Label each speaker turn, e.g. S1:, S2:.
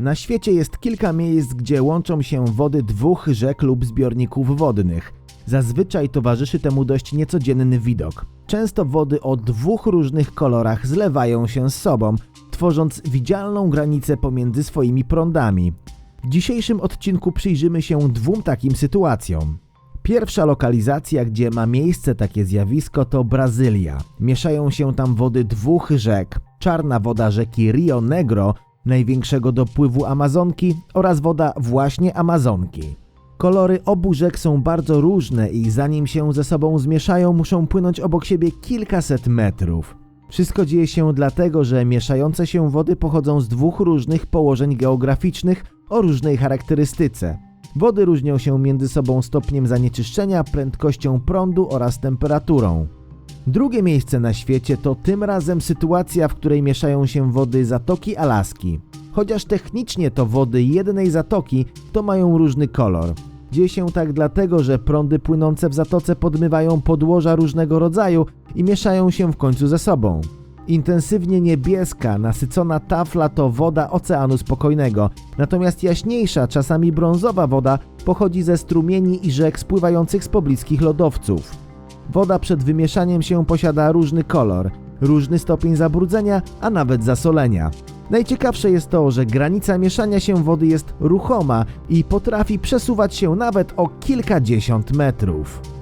S1: Na świecie jest kilka miejsc, gdzie łączą się wody dwóch rzek lub zbiorników wodnych. Zazwyczaj towarzyszy temu dość niecodzienny widok. Często wody o dwóch różnych kolorach zlewają się z sobą, tworząc widzialną granicę pomiędzy swoimi prądami. W dzisiejszym odcinku przyjrzymy się dwóm takim sytuacjom. Pierwsza lokalizacja, gdzie ma miejsce takie zjawisko, to Brazylia. Mieszają się tam wody dwóch rzek: czarna woda rzeki Rio Negro, największego dopływu Amazonki, oraz woda właśnie Amazonki. Kolory obu rzek są bardzo różne i zanim się ze sobą zmieszają, muszą płynąć obok siebie kilkaset metrów. Wszystko dzieje się dlatego, że mieszające się wody pochodzą z dwóch różnych położeń geograficznych o różnej charakterystyce. Wody różnią się między sobą stopniem zanieczyszczenia, prędkością prądu oraz temperaturą. Drugie miejsce na świecie to tym razem sytuacja, w której mieszają się wody Zatoki Alaski. Chociaż technicznie to wody jednej zatoki, to mają różny kolor. Dzieje się tak dlatego, że prądy płynące w zatoce podmywają podłoża różnego rodzaju i mieszają się w końcu ze sobą. Intensywnie niebieska, nasycona tafla to woda Oceanu Spokojnego, natomiast jaśniejsza, czasami brązowa woda pochodzi ze strumieni i rzek spływających z pobliskich lodowców. Woda przed wymieszaniem się posiada różny kolor, różny stopień zabrudzenia, a nawet zasolenia. Najciekawsze jest to, że granica mieszania się wody jest ruchoma i potrafi przesuwać się nawet o kilkadziesiąt metrów.